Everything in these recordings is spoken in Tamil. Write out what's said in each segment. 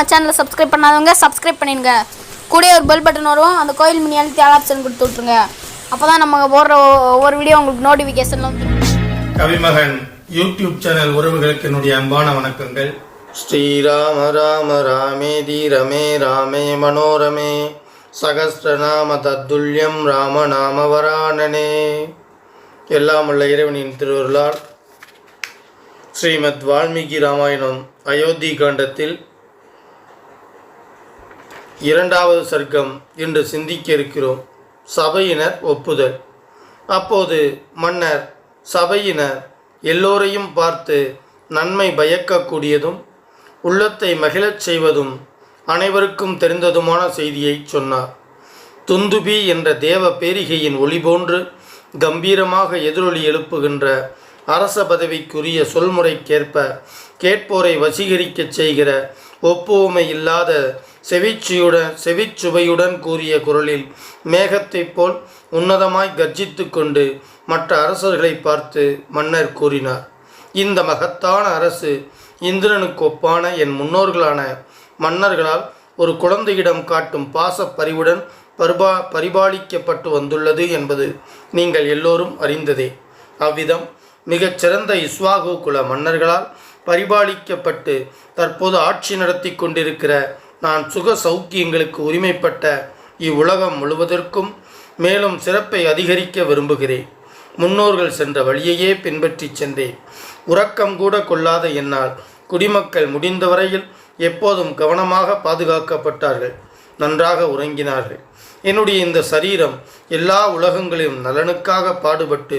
நம்ம சேனலை சப்ஸ்கிரைப் பண்ணாதவங்க சப்ஸ்கிரைப் பண்ணிடுங்க. கூட ஒரு பெல் பட்டன் வரும். அந்த கோயில் மணி அழுத்தி ஆல் ஆப்ஷன் கொடுத்து விட்ருங்க அப்போ தான் நம்ம போடுற ஒவ்வொரு வீடியோ உங்களுக்கு நோட்டிஃபிகேஷன் வந்து கவிமகன் யூடியூப் சேனல் உறவுகளுக்கு என்னுடைய அன்பான வணக்கங்கள். ஸ்ரீராம ராம ராமேதி ரமே ராமே மனோரமே. சகஸ்ரநாம தத்துல்யம் ராம நாம வராணனே. எல்லாம் உள்ள இறைவனின் திருவருளால். ஸ்ரீமத் வால்மீகி ராமாயணம் அயோத்தி காண்டத்தில் இரண்டாவது சர்க்கம் என்று சிந்திக்க இருக்கிறோம் சபையினர் ஒப்புதல். அப்போது மன்னர் சபையினர் எல்லோரையும் பார்த்து நன்மை பயக்கக்கூடியதும் உள்ளத்தை மகிழச் செய்வதும் அனைவருக்கும் தெரிந்ததுமான செய்தியை சொன்னார். துந்துபி என்ற தேவ பேரிகையின் ஒளி போன்று கம்பீரமாக எதிரொலி எழுப்புகின்ற அரச பதவிக்குரிய சொல்முறைக்கேற்ப கேட்போரை வசீகரிக்கச் செய்கிற ஒப்புவமை இல்லாத செவிச்சியுடன் செவிச்சுவையுடன் கூறிய குரலில் மேகத்தைப் போல் உன்னதமாய் கர்ஜித்து கொண்டு மற்ற அரசர்களை பார்த்து மன்னர் கூறினார் இந்த மகத்தான அரசு இந்திரனுக்கு ஒப்பான என் முன்னோர்களான மன்னர்களால் ஒரு குழந்தையிடம் காட்டும் பாச பரிவுடன் பரிபா பரிபாலிக்கப்பட்டு வந்துள்ளது என்பது நீங்கள் எல்லோரும் அறிந்ததே. அவ்விதம் மிகச்சிறந்த இஸ்வாகு குல மன்னர்களால் பரிபாலிக்கப்பட்டு தற்போது ஆட்சி நடத்தி கொண்டிருக்கிற நான் சுக சௌக்கியங்களுக்கு உரிமைப்பட்ட இவ்வுலகம் முழுவதற்கும் மேலும் சிறப்பை அதிகரிக்க விரும்புகிறேன். முன்னோர்கள் சென்ற வழியையே பின்பற்றி சென்றேன். உறக்கம் கூட கொள்ளாத என்னால் குடிமக்கள் முடிந்தவரையில் எப்போதும் கவனமாக பாதுகாக்கப்பட்டார்கள். நன்றாக உறங்கினார்கள். என்னுடைய இந்த சரீரம் எல்லா உலகங்களிலும் நலனுக்காக பாடுபட்டு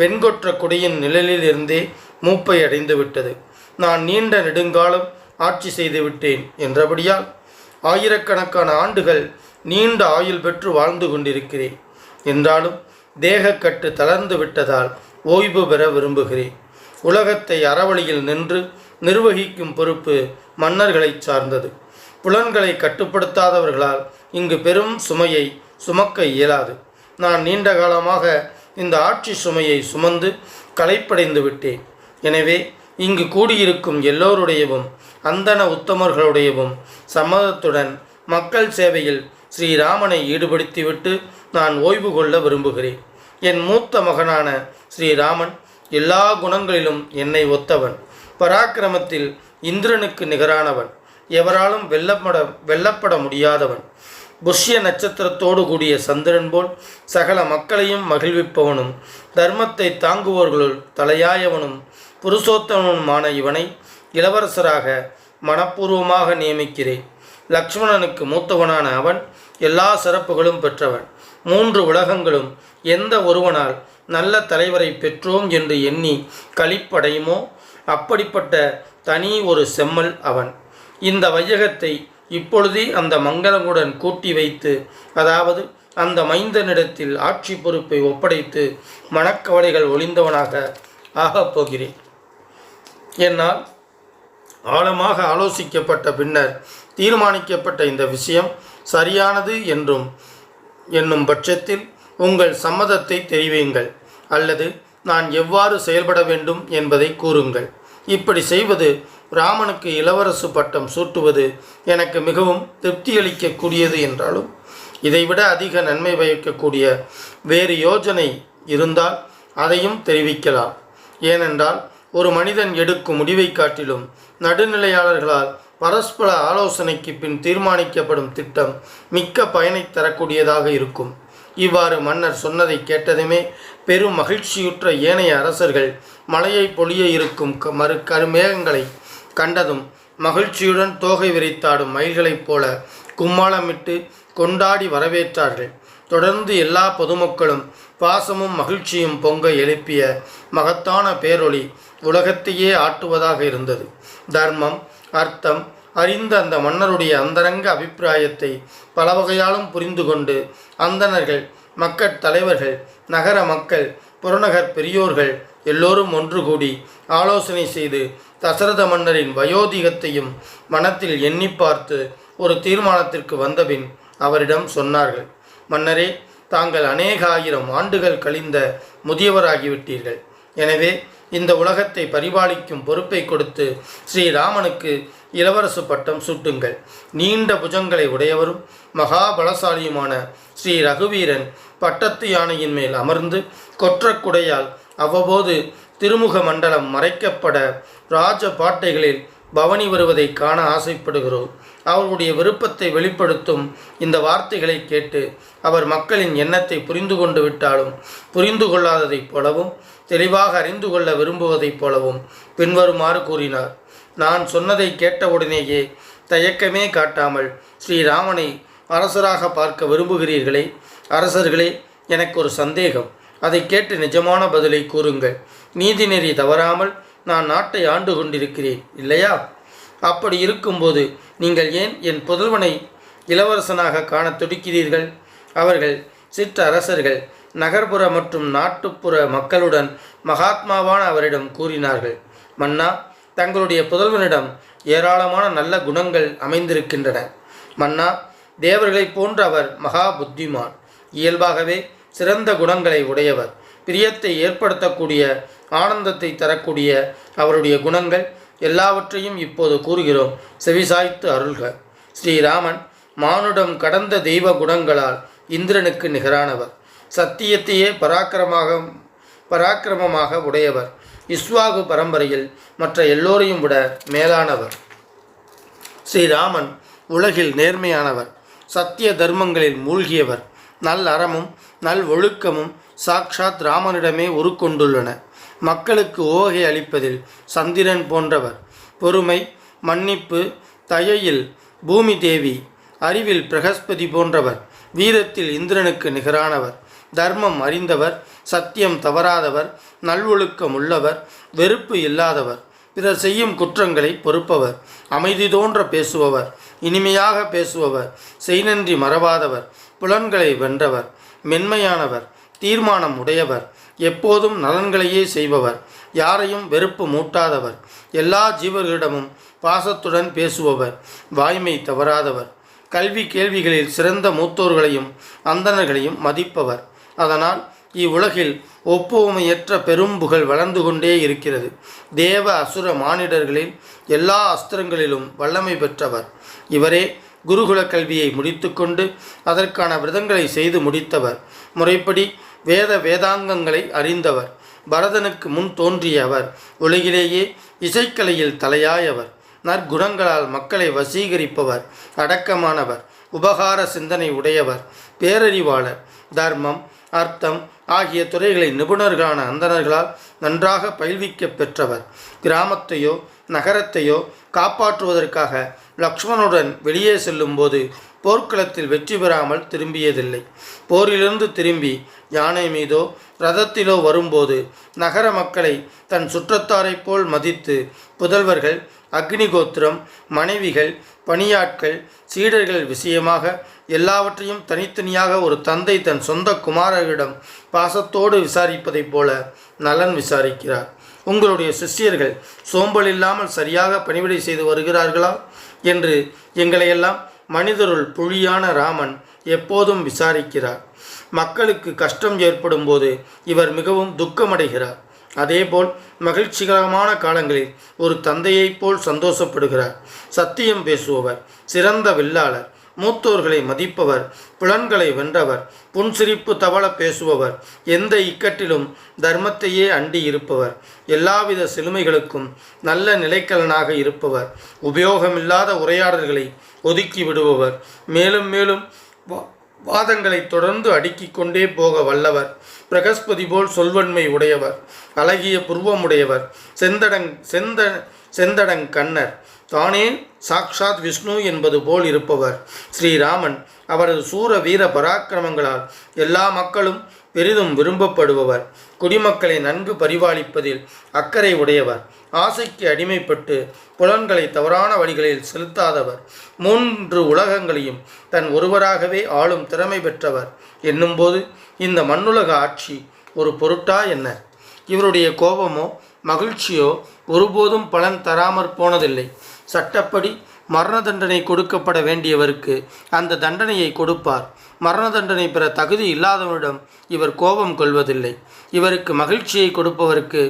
வெண்கொற்ற குடையின் நிழலிலிருந்தே மூப்பை அடைந்து விட்டது நான் நீண்ட நெடுங்காலம் ஆட்சி செய்து விட்டேன் என்றபடியால் ஆயிரக்கணக்கான ஆண்டுகள் நீண்ட ஆயுள் பெற்று வாழ்ந்து கொண்டிருக்கிறேன். என்றாலும் தேகக்கட்டு தளர்ந்து விட்டதால் ஓய்வு பெற விரும்புகிறேன். உலகத்தை அறவழியில் நின்று நிர்வகிக்கும் பொறுப்பு மன்னர்களை சார்ந்தது. புலன்களை கட்டுப்படுத்தாதவர்களால் இங்கு பெரும் சுமையை சுமக்க இயலாது. நான் நீண்ட காலமாக இந்த ஆட்சி சுமையை சுமந்து களைப்படைந்து விட்டேன். எனவே இங்கு கூடியிருக்கும் எல்லோருடையவும் அந்தன உத்தமர்களுடையவும் சம்மதத்துடன் மக்கள் சேவையில் ஸ்ரீராமனை ஈடுபடுத்திவிட்டு நான் ஓய்வு கொள்ள விரும்புகிறேன். என் மூத்த மகனான ஸ்ரீராமன் எல்லா குணங்களிலும் என்னை ஒத்தவன். பராக்கிரமத்தில் இந்திரனுக்கு நிகரானவன். எவராலும் வெல்லப்பட வெல்லப்பட முடியாதவன். புஷ்ய நட்சத்திரத்தோடு கூடிய சந்திரன் போல் சகல மக்களையும் மகிழ்விப்பவனும் தர்மத்தை தாங்குவோர்களுள் தலையாயவனும் புருஷோத்தமனுமான இவனை இளவரசராக மனப்பூர்வமாக நியமிக்கிறேன். லக்ஷ்மணனுக்கு மூத்தவனான அவன் எல்லா சிறப்புகளும் பெற்றவன். மூன்று உலகங்களும் எந்த ஒருவனால் நல்ல தலைவரை பெற்றோம் என்று எண்ணி களிப்படையுமோ? அப்படிப்பட்ட தனி ஒரு செம்மல் அவன். இந்த வையகத்தை இப்பொழுதே அந்த மங்களமுடன் கூட்டி வைத்து அதாவது அந்த மைந்தனிடத்தில் ஆட்சி பொறுப்பை ஒப்படைத்து மனக்கவலைகள் ஒளிந்தவனாக ஆகப் போகிறேன். என்னால் ஆழமாக ஆலோசிக்கப்பட்ட பின்னர் தீர்மானிக்கப்பட்ட இந்த விஷயம் சரியானது என்றும் என்னும் பட்சத்தில் உங்கள் சம்மதத்தை தெரிவியுங்கள் அல்லது நான் எவ்வாறு செயல்பட வேண்டும் என்பதை கூறுங்கள். இப்படி செய்வது ராமனுக்கு இளவரசு பட்டம் சூட்டுவது எனக்கு மிகவும் திருப்தியளிக்கக்கூடியது என்றாலும் இதைவிட அதிக நன்மை பயக்கக்கூடிய வேறு யோஜனை இருந்தால் அதையும் தெரிவிக்கலாம். ஏனென்றால் ஒரு மனிதன் எடுக்கும் முடிவை காட்டிலும் நடுநிலையாளர்களால் பரஸ்பர ஆலோசனைக்கு பின் தீர்மானிக்கப்படும் திட்டம் மிக்க பயனை தரக்கூடியதாக இருக்கும். இவ்வாறு மன்னர் சொன்னதை கேட்டதுமே பெரும் மகிழ்ச்சியுற்ற ஏனைய அரசர்கள் மலையை பொழிய இருக்கும் க- மறு கருமேகங்களை கண்டதும் மகிழ்ச்சியுடன் தோகை விரித்தாடும் மயில்களைப் போல கும்மாளமிட்டு கொண்டாடி வரவேற்றார்கள். தொடர்ந்து எல்லா பொதுமக்களும் பாசமும் மகிழ்ச்சியும் பொங்க எழுப்பிய மகத்தான பேரொளி உலகத்தையே ஆட்டுவதாக இருந்தது. தர்மம் அர்த்தம் அறிந்த அந்த மன்னருடைய அந்தரங்க அபிப்பிராயத்தை பல வகையாலும் புரிந்து கொண்டு அந்தணர்கள் மக்கட் தலைவர்கள் நகர மக்கள் புறநகர் பெரியோர்கள் எல்லோரும் ஒன்று கூடி ஆலோசனை செய்து தசரத மன்னரின் வயோதிகத்தையும் மனத்தில் எண்ணி பார்த்து ஒரு தீர்மானத்திற்கு வந்தபின் அவரிடம் சொன்னார்கள் மன்னரே தாங்கள் அநேக ஆயிரம் ஆண்டுகள் கழிந்த முதியவராகிவிட்டீர்கள். எனவே இந்த உலகத்தை பரிபாலிக்கும் பொறுப்பை கொடுத்து ஸ்ரீராமனுக்கு இளவரசு பட்டம் சூட்டுங்கள். நீண்ட புஜங்களை உடையவரும் மகாபலசாலியுமான ஸ்ரீ ரகுவீரன் பட்டத்து யானையின் மேல் அமர்ந்து கொற்றக்குடையால் அவ்வப்போது திருமுக மண்டலம் மறைக்கப்பட ராஜ பாட்டைகளில் பவனி வருவதை காண ஆசைப்படுகிறோம். அவருடைய விருப்பத்தை வெளிப்படுத்தும் இந்த வார்த்தைகளை கேட்டு அவர் மக்களின் எண்ணத்தை புரிந்து கொண்டு விட்டாலும் புரிந்து கொள்ளாததைப் போலவும் தெளிவாக அறிந்து கொள்ள விரும்புவதைப் போலவும் பின்வருமாறு கூறினார். நான் சொன்னதை கேட்டவுடனேயே தயக்கமே காட்டாமல் ஸ்ரீராமனை அரசராக பார்க்க விரும்புகிறீர்களே? அரசர்களே எனக்கு ஒரு சந்தேகம். அதை கேட்டு நிஜமான பதிலை கூறுங்கள். நீதிநெறி தவறாமல் நான் நாட்டை ஆண்டு கொண்டிருக்கிறேன் இல்லையா? அப்படி இருக்கும்போது நீங்கள் ஏன் என் புதல்வனை இளவரசனாக காண துடிக்கிறீர்கள்? அவர்கள் சிற்றரசர்கள் நகர்ப்புற மற்றும் நாட்டுப்புற மக்களுடன் மகாத்மாவான அவரிடம் கூறினார்கள். மன்னா தங்களுடைய புதல்வனிடம் ஏராளமான நல்ல குணங்கள் அமைந்திருக்கின்றன. மன்னா தேவர்களைப் போன்ற அவர் மகா புத்திமான். இயல்பாகவே சிறந்த குணங்களை உடையவர். பிரியத்தை ஏற்படுத்தக்கூடிய ஆனந்தத்தை தரக்கூடிய அவருடைய குணங்கள் எல்லாவற்றையும் இப்போது கூறுகிறோம். செவிசாய்த்து அருள்க. ஸ்ரீராமன் மானுடம் கடந்த தெய்வ குணங்களால் இந்திரனுக்கு நிகரானவர். சத்தியத்தையே பராக்கிரமாக பராக்கிரமமாக உடையவர். இஸ்வாகு பரம்பரையில் மற்ற எல்லோரையும் விட மேலானவர். ஸ்ரீராமன் உலகில் நேர்மையானவர். சத்திய தர்மங்களில் மூழ்கியவர். நல் அறமும் நல் ஒழுக்கமும் சாக்ஷாத் ராமனிடமே உருக்கொண்டுள்ளன மக்களுக்கு ஓகை அளிப்பதில் சந்திரன் போன்றவர். பொறுமை மன்னிப்பு தயையில் பூமி தேவி அறிவில் பிரகஸ்பதி போன்றவர். வீரத்தில் இந்திரனுக்கு நிகரானவர். தர்மம் அறிந்தவர் சத்தியம் தவறாதவர் நல்வொழுக்கம் உள்ளவர் வெறுப்பு இல்லாதவர். பிறர் செய்யும் குற்றங்களை பொறுப்பவர். அமைதி தோன்ற பேசுபவர். இனிமையாக பேசுபவர். செய்நன்றி மறவாதவர். புலன்களை வென்றவர். மென்மையானவர். தீர்மானம் உடையவர் எப்போதும் நலன்களையே செய்பவர். யாரையும் வெறுப்பு மூட்டாதவர். எல்லா ஜீவர்களிடமும் பாசத்துடன் பேசுபவர். வாய்மை தவறாதவர். கல்வி கேள்விகளில் சிறந்த மூத்தோர்களையும் அந்தணர்களையும் மதிப்பவர். அதனால் இவ்வுலகில் ஒப்புவமையற்ற பெரும் புகழ் வளர்ந்து கொண்டே இருக்கிறது. தேவ அசுர மானிடர்களில் எல்லா அஸ்திரங்களிலும் வல்லமை பெற்றவர். இவரே குருகுல கல்வியை முடித்துக்கொண்டு அதற்கான விரதங்களை செய்து முடித்தவர். முறைப்படி வேத வேதாங்கங்களை அறிந்தவர். பரதனுக்கு முன் தோன்றிய அவர் உலகிலேயே இசைக்கலையில் தலையாயவர். நற்குணங்களால் மக்களை வசீகரிப்பவர். அடக்கமானவர். உபகார சிந்தனை உடையவர். பேரறிவாளர். தர்மம் அர்த்தம் ஆகிய துறைகளை நிபுணர்களான அந்தணர்களால் நன்றாக பயில்விக்க பெற்றவர். கிராமத்தையோ நகரத்தையோ காப்பாற்றுவதற்காக லக்ஷ்மணுடன் வெளியே செல்லும்போது போர்க்களத்தில் வெற்றி பெறாமல் திரும்பியதில்லை. போரிலிருந்து திரும்பி யானை மீதோ ரதத்திலோ வரும்போது நகர மக்களை தன் சுற்றத்தாரைப் போல் மதித்து புதல்வர்கள் அக்னிகோத்திரம் மனைவிகள் பணியாட்கள் சீடர்கள் விஷயமாக எல்லாவற்றையும் தனித்தனியாக ஒரு தந்தை தன் சொந்த குமாரரிடம் பாசத்தோடு விசாரிப்பதைப் போல நலன் விசாரிக்கிறார். உங்களுடைய சிஷ்யர்கள் சோம்பல் இல்லாமல் சரியாக பணிவிடை செய்து வருகிறார்களா? என்று எங்களையெல்லாம் மனிதருள் புழியான ராமன் எப்போதும் விசாரிக்கிறார். மக்களுக்கு கஷ்டம் ஏற்படும் போது இவர் மிகவும் துக்கமடைகிறார். அதேபோல் மகிழ்ச்சிகரமான காலங்களில் ஒரு தந்தையைப் போல் சந்தோஷப்படுகிறார். சத்தியம் பேசுபவர் சிறந்த வில்லாளர் மூத்தோர்களை மதிப்பவர் புலன்களை வென்றவர் புன்சிரிப்பு தவள பேசுபவர் எந்த இக்கட்டிலும் தர்மத்தையே அண்டி இருப்பவர் எல்லாவித சிலுமைகளுக்கும் நல்ல நிலைக்கலனாக இருப்பவர் உபயோகமில்லாத உரையாடல்களை ஒதுக்கி விடுபவர் மேலும் மேலும் வா- வாதங்களை தொடர்ந்து அடுக்கிக் கொண்டே போக வல்லவர் பிரகஸ்பதி போல் சொல்வன்மை உடையவர் அழகிய புருவமுடையவர் செந்தடங் செந்த செந்தடங் கண்ணர் தானே சாக்ஷாத் விஷ்ணு என்பது போல் இருப்பவர். ஸ்ரீராமன் அவரது சூர வீர பராக்கிரமங்களால் எல்லா மக்களும் பெரிதும் விரும்பப்படுபவர். குடிமக்களை நன்கு பரிபாலிப்பதில் அக்கறை உடையவர். ஆசைக்கு அடிமைப்பட்டு புலன்களை தவறான வழிகளில் செலுத்தாதவர். மூன்று உலகங்களையும் தன் ஒருவராகவே ஆளும் திறமை பெற்றவர். என்னும்போது இந்த மண்ணுலக ஆட்சி ஒரு பொருட்டா என்ன? இவருடைய கோபமோ மகிழ்ச்சியோ ஒருபோதும் பலன் தராமற் போனதில்லை. சட்டப்படி மரண தண்டனை கொடுக்கப்பட வேண்டியவருக்கு அந்த தண்டனையை கொடுப்பார். மரண தண்டனை பெற தகுதி இல்லாதவரிடம் இவர் கோபம் கொள்வதில்லை. இவருக்கு மகிழ்ச்சியை கொடுப்பவருக்கு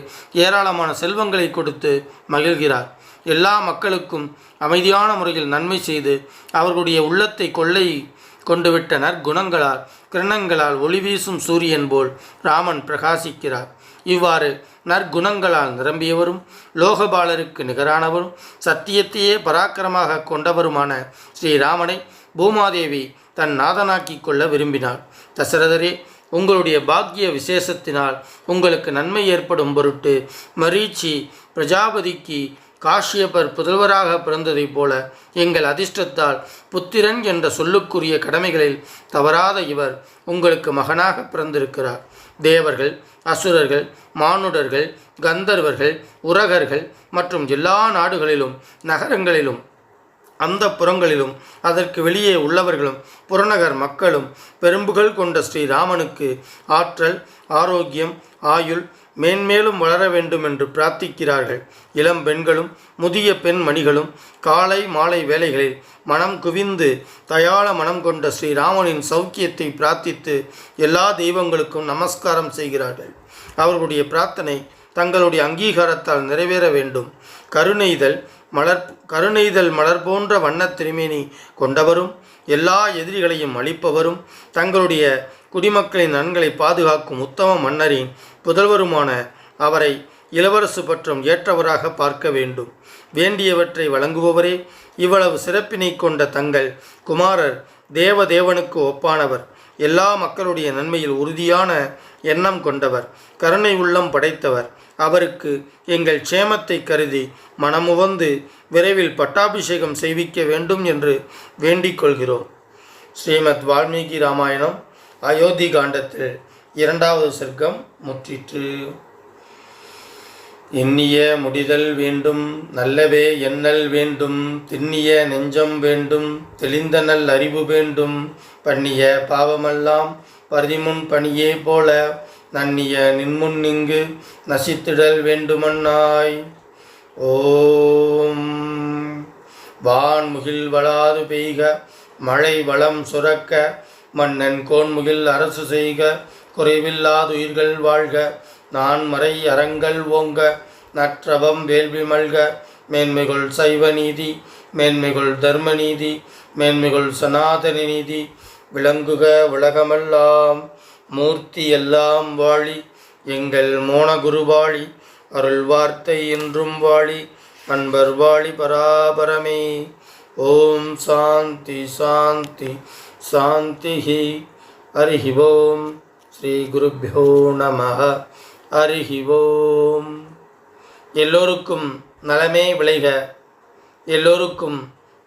ஏராளமான செல்வங்களை கொடுத்து மகிழ்கிறார். எல்லா மக்களுக்கும் அமைதியான முறையில் நன்மை செய்து அவர்களுடைய உள்ளத்தை கொள்ளை கொண்டுவிட்ட நற்குணங்களால் கிரணங்களால் ஒளி வீசும் சூரியன் போல் ராமன் பிரகாசிக்கிறார். இவ்வாறு நற்குணங்களால் நிரம்பியவரும் லோகபாலருக்கு நிகரானவரும் சத்தியத்தையே பராக்கிரமாக கொண்டவருமான ஸ்ரீராமனை பூமாதேவி தன் நாதனாக்கிக் கொள்ள விரும்பினார் தசரதரே உங்களுடைய பாக்கிய விசேஷத்தினால் உங்களுக்கு நன்மை ஏற்படும் பொருட்டு மரீச்சி பிரஜாபதிக்கு காஷ்யபர் புதல்வராக பிறந்ததைப் போல எங்கள் அதிர்ஷ்டத்தால் புத்திரன் என்ற சொல்லுக்குரிய கடமைகளில் தவறாத இவர் உங்களுக்கு மகனாக பிறந்திருக்கிறார். தேவர்கள் அசுரர்கள் மானுடர்கள் கந்தர்வர்கள் உரகர்கள் மற்றும் எல்லா நாடுகளிலும் நகரங்களிலும் அந்த புறங்களிலும் அதற்கு வெளியே உள்ளவர்களும் புறநகர் மக்களும் பெரும்புகள் கொண்ட ஸ்ரீராமனுக்கு ஆற்றல் ஆரோக்கியம் ஆயுள் மேன்மேலும் வளர வேண்டும் என்று பிரார்த்திக்கிறார்கள். இளம் பெண்களும் முதிய பெண்மணிகளும் காலை மாலை வேளைகளில் மனம் குவிந்து தயாள மனம் கொண்ட ஸ்ரீராமனின் சௌக்கியத்தை பிரார்த்தித்து எல்லா தெய்வங்களுக்கும் நமஸ்காரம் செய்கிறார்கள். அவர்களுடைய பிரார்த்தனை தங்களுடைய அங்கீகாரத்தால் நிறைவேற வேண்டும். கருணைதல் மலர் கருணைதல் மலர் போன்ற வண்ணத் திருமேனி கொண்டவரும் எல்லா எதிரிகளையும் அழிப்பவரும் தங்களுடைய குடிமக்களின் நன்களை பாதுகாக்கும் உத்தம மன்னரின் புதல்வருமான அவரை இளவரசு பற்றும் ஏற்றவராக பார்க்க வேண்டும். வேண்டியவற்றை வழங்குபவரே இவ்வளவு சிறப்பினை கொண்ட தங்கள் குமாரர் தேவதேவனுக்கு ஒப்பானவர் எல்லா மக்களுடைய நன்மையில் உறுதியான எண்ணம் கொண்டவர் கருணை உள்ளம் படைத்தவர் அவருக்கு எங்கள் க்ஷேமத்தை கருதி மனமுவந்து விரைவில் பட்டாபிஷேகம் செய்விக்க வேண்டும் என்று வேண்டிக் கொள்கிறோம். ஸ்ரீமத் வால்மீகி ராமாயணம் அயோத்தி காண்டத்தில் இரண்டாவது சர்க்கம் முற்றிற்று. எண்ணிய முடிதல் வேண்டும் நல்லவே எண்ணல் வேண்டும் திண்ணிய நெஞ்சம் வேண்டும் தெளிந்த நல் அறிவு வேண்டும் பண்ணிய பாவமெல்லாம் பரிமுன் பணியே போல நன்னிய நின்முன்னிங்கு நசித்திடல் வேண்டுமன்னாய். ஓம். வான்முகில் வளாது பெய்க மழை வளம் சுரக்க மன்னன் கோன்முகில் அரசு செய்க குறைவில்லாதுயிர்கள் வாழ்க நான் மறை அறங்கள் ஓங்க நற்றவம் வேள்வி மல்க மேன்மைகள் சைவ நீதி மேன்மைகள் தர்ம நீதி மேன்மைகள் சனாதன நீதி விளங்குக உலகமெல்லாம். மூர்த்தி எல்லாம் வாழி எங்கள் மோனகுருவாழி அருள் வார்த்தை என்றும் வாழி அன்பர் வாழி பராபரமே. ஓம் சாந்தி சாந்தி சாந்திஹி. ஹரிஹி ஓம் ஸ்ரீ குருப்பியோ நம ஹரிஹி ஓம் எல்லோருக்கும் நலமே விளைக. எல்லோருக்கும்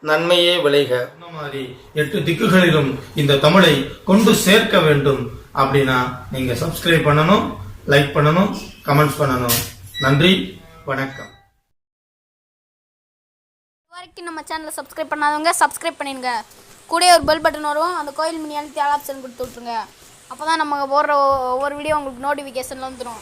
நன்மையே விளைக. மாதிரி எட்டு திக்குகளிலும் இந்த தமிழை கொண்டு சேர்க்க வேண்டும். அப்படின்னா நீங்கள் சப்ஸ்கிரைப் பண்ணணும் லைக் பண்ணணும் கமெண்ட்ஸ் பண்ணணும். நன்றி வணக்கம். வரைக்கும் நம்ம சேனலை சப்ஸ்கிரைப் பண்ணாதவங்க சப்ஸ்கிரைப் பண்ணிடுங்க. கூடயே ஒரு பெல் பட்டன் வரும். அந்த கோயில் மினி அழுத்தி ஆல் ஆப்ஷன் கொடுத்து விட்ருங்க அப்போ தான் நம்ம போடுற ஒவ்வொரு வீடியோ உங்களுக்கு நோட்டிஃபிகேஷனில் வந்துடும்